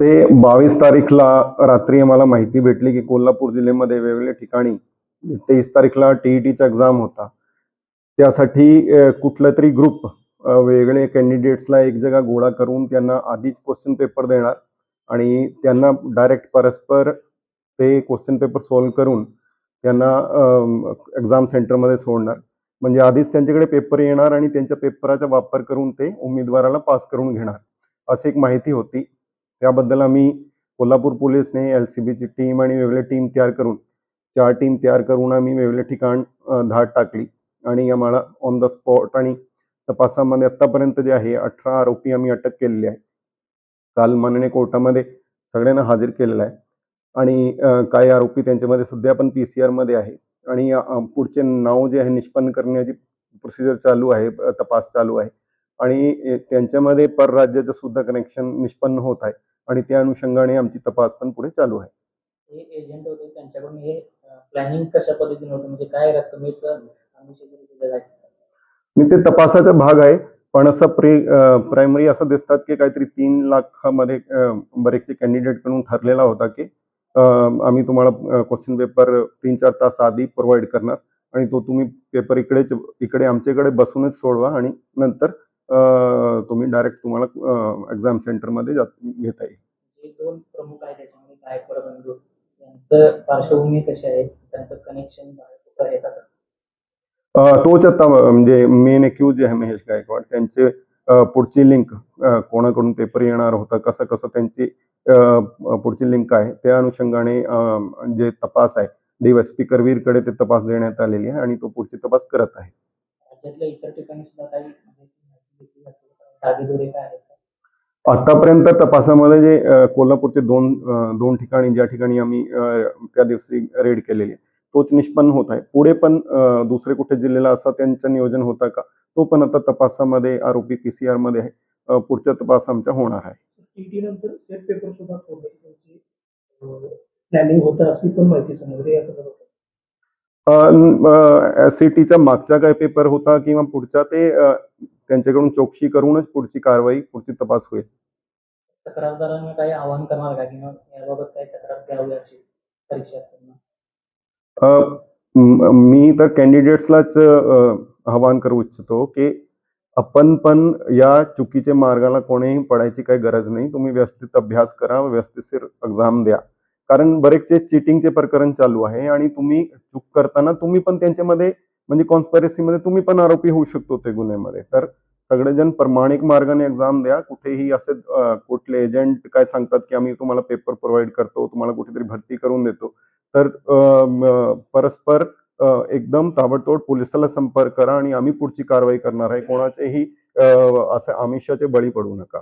ते बावीस तारीखला रात्री आम्हाला माहिती भेटली की कोल्हापूर जिल्ह्यामध्ये वेगवेगळ्या ठिकाणी तेवीस तारीखला टीईटीचा एक्झाम होता. त्यासाठी कुठलं कुठला तरी ग्रुप वेगळे कॅन्डिडेट्सला एक जगा गोळा करून त्यांना आधीच क्वेश्चन पेपर देणार आणि त्यांना डायरेक्ट परस्पर ते क्वेश्चन पेपर सॉल्व्ह करून त्यांना एक्झाम सेंटरमध्ये सोडणार. म्हणजे आधीच त्यांच्याकडे पेपर येणार आणि त्यांच्या पेपराचा वापर करून ते उमेदवाराला पास करून घेणार. अशी एक माहिती होती. त्याबद्दल आम्ही कोल्हापूर पोलीसने एल सी बीची टीम आणि वेगळे टीम तयार करून चार टीम तयार करून आम्ही वेगवेगळे ठिकाण धाड टाकली. आणि आम्हाला ऑन द स्पॉट आणि तपासामध्ये आत्तापर्यंत जे आहे अठरा आरोपी आम्ही अटक केलेले आहे. काल माननीय कोर्टामध्ये सगळ्यांना हाजीर केलेलं आहे. आणि काही आरोपी त्यांच्यामध्ये सध्या पण पी सी आरमध्ये आहे. आणि पुढचे नाव जे आहे निष्पन्न करण्याची प्रोसिजर चालू आहे तपास चालू आहे. आणि त्यांच्यामध्ये परराज्याचं सुद्धा कनेक्शन निष्पन्न होत आहे. आणि त्या अनुषंगाने आमची तपास पण पुढे चालू आहे. एजंट होते त्यांच्याकडून हे प्लॅनिंग कशा पद्धतीने होतं? म्हणजे काय रकमेचं मी ते तपासाचा भाग आहे पण असं प्री प्रायमरी असं दिसतात की काहीतरी तीन लाखामध्ये बरेचसे कॅन्डिडेटकडून ठरलेला होता की आम्ही तुम्हाला क्वेश्चन पेपर तीन चार तास आधी प्रोव्हाइड करणार आणि तो तुम्ही पेपर इकडेच इकडे आमच्याकडे बसूनच सोडवा आणि नंतर तुम्ही डायरेक्ट तुम्हाला एक्झाम सेंटरमध्ये घेता येईल. जे दोन प्रमुख आहेत त्याच्यामध्ये गायकवाड बंधू यांचं पार्श्वभूमी कशी आहे? त्यांचं कनेक्शन कुठं आहे का कसं अ, तोच आता म्हणजे मेन एक्यूज जे आहे महेश गायकवाड. त्यांचे पुढची लिंक कोणाकडून पेपर येणार होता कसं कसं त्यांची पुढची लिंक आहे त्या अनुषंगाने जे तपास आहे डीएसपी करवीरकडे ते तपास देण्यात आलेली आहे आणि तो पुढची तपास करत आहे. राज्यातल्या इतर ठिकाणी सुद्धा काही काय आहेत? आतापर्यंत तपासामध्ये जे कोल्हापूरचे दोन दोन ठिकाणी ज्या ठिकाणी आम्ही त्या दिवशी रेड केलेली आहे, तोच निष्पन्न होत आहे. पुढे पण दुसरे कुठे जिल्ह्याला असं त्यांचं नियोजन होतं का? तो पण आता तपासामध्ये आरोपी पी सी आरमध्ये आहे. पुढचा तपास आमचा होणार आहे. प्लॅनिंग होतं अशी पण माहिती टीचा मागचा काय पेपर होता किंवा पुढचा ते त्यांच्याकडून चौकशी करूनच पुढची कारवाई पुढची तपास होईल. तक्रारदारांना काही आवाहन करणार का? किंवा याबाबत काही तक्रार द्यावी असेल अ, म- मी तर कॅन्डिडेट्सलाच आवाहन करू इच्छितो की आपण पण या चुकीच्या मार्गाला कोणीही पडायची काही गरज नाही. तुम्ही व्यवस्थित अभ्यास करा व्यवस्थित एक्झाम द्या. कारण बरेचसे चिटिंगचे प्रकरण चालू आहे आणि तुम्ही चूक करताना तुम्ही पण त्यांच्यामध्ये म्हणजे कॉन्स्परेसीमध्ये तुम्ही पण आरोपी होऊ शकतो ते गुन्ह्यामध्ये. तर सगळेजण प्रमाणिक मार्गाने एक्झाम द्या. कुठेही असे कुठले एजंट काय सांगतात की आम्ही तुम्हाला पेपर प्रोव्हाइड करतो तुम्हाला कुठेतरी भरती करून देतो. तर परस्पर एकदम ताबडतोब पोलिसाला संपर्क करा आणि आम्ही पुढची कारवाई करणार आहे. कोणाचेही असे आमिषाचे बळी पडू नका.